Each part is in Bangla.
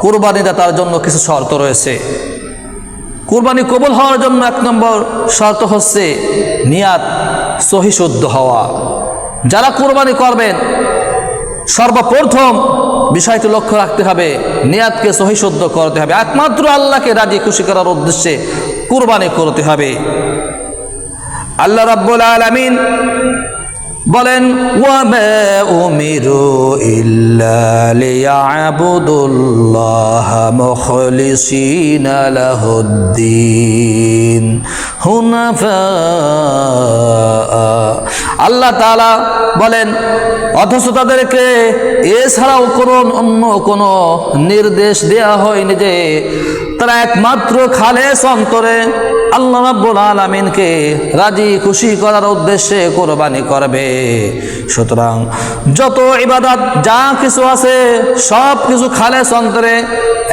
কুরবানি তার জন্য কিছু শর্ত রয়েছে। কুরবানি কবুল হওয়ার জন্য এক নম্বর শর্ত হচ্ছে নিয়াত সহিশুদ্ধ হওয়া। যারা কুরবানি করবেন, সর্বপ্রথম বিষয়টি লক্ষ্য রাখতে হবে, নিয়াতকে সহিশুদ্ধ করতে হবে। একমাত্র আল্লাহকে রাজি খুশি করার উদ্দেশ্যে কুরবানি করতে হবে। আল্লাহ রাব্বুল আলামিন বলেন, ওয়ামা উমিরু আল্লাহ তাআলা বলেন, অথচ তাদেরকে এছাড়াও কোনো অন্য কোনো নির্দেশ দেয়া হয়নি যে তারা একমাত্র খালেস অন্তরে আল্লাহ রাব্বুল আলামিনকে রাজি, খুশি করার উদ্দেশ্যে কোরবানি করবে। সুতরাং যত ইবাদত, যা কিছু আছে, সব কিছু খালে অন্তরে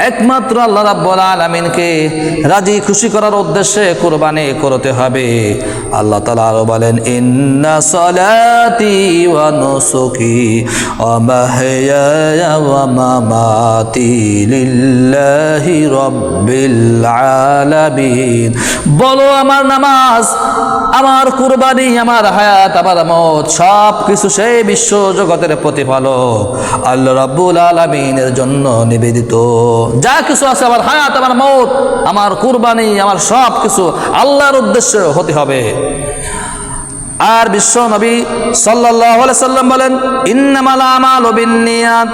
একমাত্র আল্লাহ রাব্বুল আলামিনকে রাজি, খুশি করার উদ্দেশ্যে কোরবানি করতে হবে। আল্লাহ তাআলা আরও বলেন, ইন্না সালাতি ওয়া নুসুকি ওয়া মাহইয়ায়া ওয়া মামাতি লিল্লাহি রাব্বিল আলামিন। বলো আমার নামাজ, আমার কুরবানি, আমার হায়াত, আমার মত সব কিছু সেই বিশ্ব জগতের প্রতিপালক আল্লাহ রাব্বুল আলামিনের জন্য নিবেদিত। যা কিছু আছে আমার হায়াত, আমার মত, আমার কুরবানি, আমার সব কিছু আল্লাহর উদ্দেশ্যে হতে হবে। আর বিশ্ব নবী সাল্লাম বলেন বিন্নিয়াত।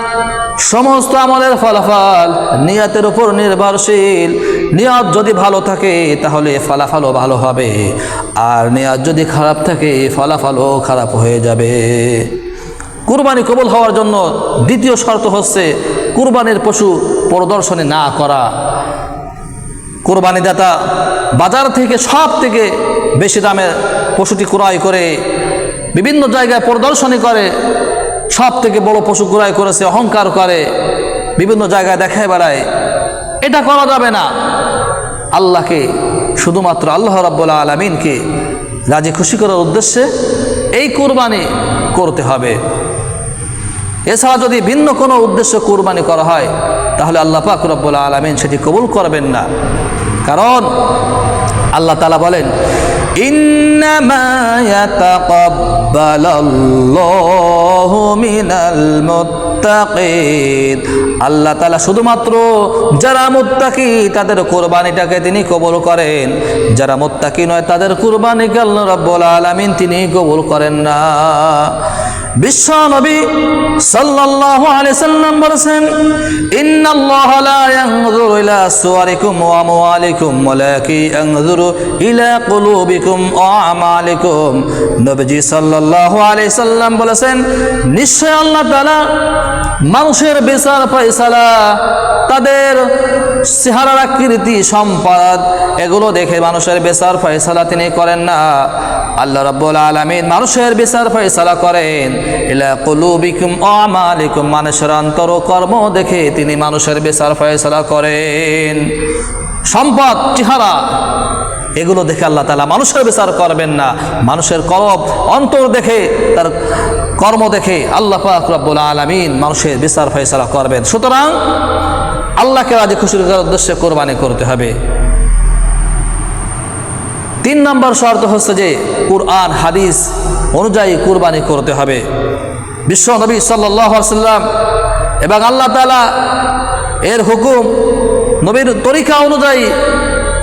সমস্ত আমলের ফলাফল নিয়তের উপর নির্ভরশীল। নিয়ত যদি ভালো থাকে, তাহলে ফলাফলও ভালো হবে। আর নিয়ত যদি খারাপ থাকে ফলাফলও খারাপ হয়ে যাবে। কুরবানি কবুল হওয়ার জন্য দ্বিতীয় শর্ত হচ্ছে, কুরবানির পশু প্রদর্শনী না করা। কোরবানি দাতা বাজার থেকে সব থেকে বেশি দামে পশুটি ক্রয় করে, বিভিন্ন জায়গায় প্রদর্শনী করে, সব থেকে বড় পশু ক্রয় করেছে, অহংকার করে, বিভিন্ন জায়গায় দেখায় বেড়ায়। এটা করা যাবে না। আল্লাহকে, শুধুমাত্র আল্লাহ রাব্বুল আলমিনকে রাজি খুশি করার উদ্দেশ্যে এই কোরবানি করতে হবে। এছাড়া যদি ভিন্ন কোনো উদ্দেশ্য কোরবানি করা হয়, তাহলে আল্লাহ পাক রব্বুল আলমিন সেটি কবুল করবেন না। কারণ আল্লাহ তালা বলেন, ইন্নামা ইয়াতাকাব্বালাল্লাহু মিনাল মুত্তাকিন আল্লাহ তালা শুধুমাত্র যারা মুত্তাকি, তাদের কোরবানিটাকে তিনি কবুল করেন। যারা মুত্তাকি নয়, তাদের কোরবানিকে আল্লাহ রাব্বুল আলামিন, তিনি কবুল করেন না। বিশ্ব নবী সাল্লাল্লাহু আলাইহি সাল্লাম বলেছেন, ইন্নাল্লাহা লা ইয়ানজুরু ইলা সুওয়ারিকুম ওয়া আমওয়ালিকুম ওয়ালাকিন ইয়ানজুরু ইলা কুলুবিকুম ওয়া আমালিকুম। নবীজি সাল্লাল্লাহু আলাইহি সাল্লাম বলেছেন, নিশ্চয় আল্লাহ তাআলা মানুষের বিচার ফয়সালা, তাদের চেহারার আকৃতি, সম্পদ, এগুলো দেখে মানুষের বিচার ফয়সালা তিনি করেন না। আল্লাহ রাব্বুল আলামিন মানুষের বিচার ফয়সালা করেন। ইলা কুলুবিকুম আমালিকুম, মানুষের অন্তর কর্ম দেখে তিনি মানুষের বিচার ফয়সালা করেন। সম্পদ, চেহারা এগুলো দেখে আল্লাহ তালা মানুষের বিচার করবেন না। মানুষের করব অন্তর দেখে, তার কর্ম দেখে আল্লাহ রব্বুল আলমিন মানুষের বিচার ফয়সালা করবেন। সুতরাং আল্লাহকে রাজি খুশি করার উদ্দেশ্যে কোরবানি করতে হবে। তিন নম্বর শর্ত হচ্ছে যে, কুরআন, হাদিস অনুযায়ী কুরবানি করতে হবে। বিশ্ব নবী সাল্লাম এবং আল্লাহ তালা এর হুকুম নবীর তরিকা অনুযায়ী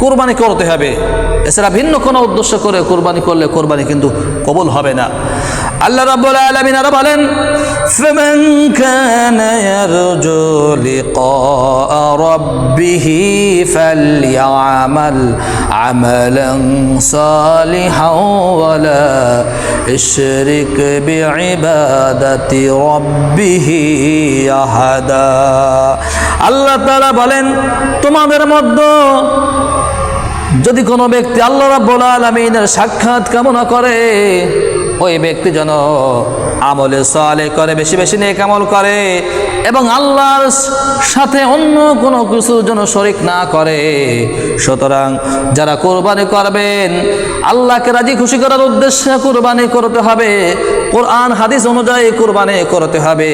কোরবানি করতে হবে এছাড়া ভিন্ন কোনো উদ্দেশ্য করে কোরবানি করলে কোরবানি কিন্তু কবুল হবে না আল্লাহ রাব্বুল আলামিন আরো বলেন فمن كان يرجو لقاء ربه فليعمل عملا صالحا ولا يشرك بعبادة ربه أحدا আল্লাহ তাআলা বলেন তোমাদের মধ্যে যদি কোনো ব্যক্তি আল্লাহ রাব্বুল আলামিনের সাক্ষাৎ কামনা করে ওই ব্যক্তি যেন আমলে সালে করে, বেশি বেশি নেক আমল করে এবং আল্লাহর সাথে অন্য কোনো কিছুর জন্য শরিক না করে। সুতরাং যারা কোরবানি করবেন, আল্লাহকে রাজি খুশি করার উদ্দেশ্যে কোরবানি করতে হবে। কোরআন, হাদিস অনুযায়ী কোরবানি করতে হবে।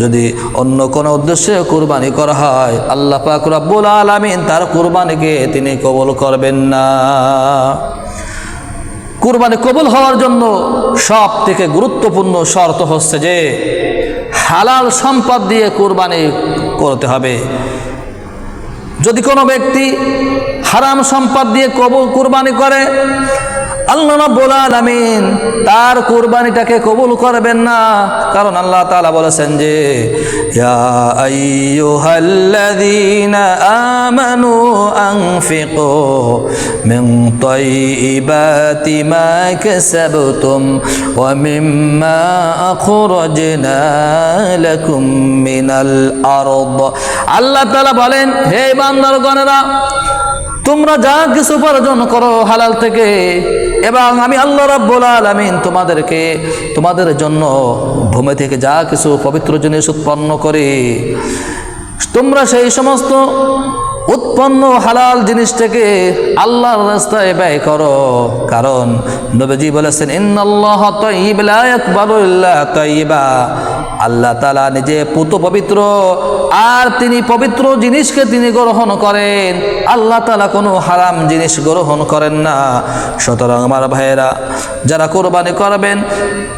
যদি অন্য কোনো উদ্দেশ্যে কোরবানি করা হয়, আল্লাহ পাক রব্বুল আলামিন তার কোরবানিকে তিনি কবল করবেন না। কুরবানি কবুল হওয়ার জন্য সব থেকে গুরুত্বপূর্ণ শর্ত হচ্ছে যে, হালাল সম্পদ দিয়ে কুরবানি করতে হবে। যদি কোনো ব্যক্তি হারাম সম্পদ দিয়ে কবুল কুরবানি করে আল্লাহ রাব্বুল আলামিন তার কুরবানিটাকে কবুল করবেন না। কারণ আল্লাহ তাআলা বলেছেন যে, ইয়া আইয়ুহাল্লাযীনা আমানু আনফিকু মিন তাইয়িবাতি মা কাসাবতুম ওয়া মিম্মা আখরাজনা লাকুম মিনাল আরদ। আল্লাহ তাআলা বলেন, হে বান্দারগণেরা তোমরা যা কিছু উপার্জন করো হালাল থেকে এবং আমি আল্লাহ রাব্বুল আলামিন তোমাদেরকে, তোমাদের জন্য ভূমি থেকে যা কিছু পবিত্র জিনিস উৎপন্ন করে। তোমরা সেই সমস্ত উৎপন্ন হালাল জিনিস থেকে আল্লাহর রাস্তায় ব্যয় করো। কারণ নবীজি বলেছেন লা তাইয়িবা। আল্লাহ তাআলা নিজে পুত পবিত্র, আর তিনি পবিত্র জিনিসকে তিনি গ্রহণ করেন। আল্লাহ তাআলা কোনো হারাম জিনিস গ্রহণ করেন না। সুতরাং আমার ভাইয়েরা, যারা কোরবানি করবেন,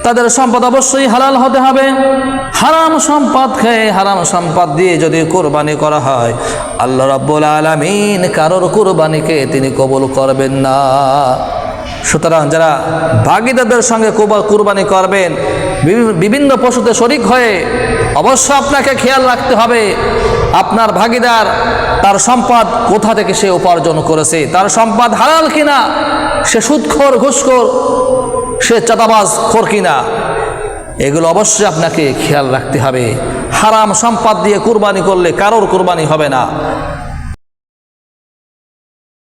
তাদের সম্পদ অবশ্যই হালাল হতে হবে। হারাম সম্পদ খেয়ে হারাম সম্পদ দিয়ে যদি কোরবানি করা হয়, আল্লাহ রাব্বুল আলামিন কারোর কোরবানিকে তিনি কবুল করবেন না। সুতরাং যারা ভাগিদারদের সঙ্গে কুরবানি করবেন বিভিন্ন পশুতে শরিক হয়ে অবশ্য আপনাকে খেয়াল রাখতে হবে, আপনার ভাগিদার তার সম্পদ কোথা থেকে সে উপার্জন করেছে, তার সম্পদ হালাল কিনা, সে সুদখোর, ঘুষখোর, সে চাঁদাবাজ খোর কিনা, এগুলো অবশ্যই আপনাকে খেয়াল রাখতে হবে। হারাম সম্পদ দিয়ে কুরবানি করলে কারোর কুরবানি হবে না।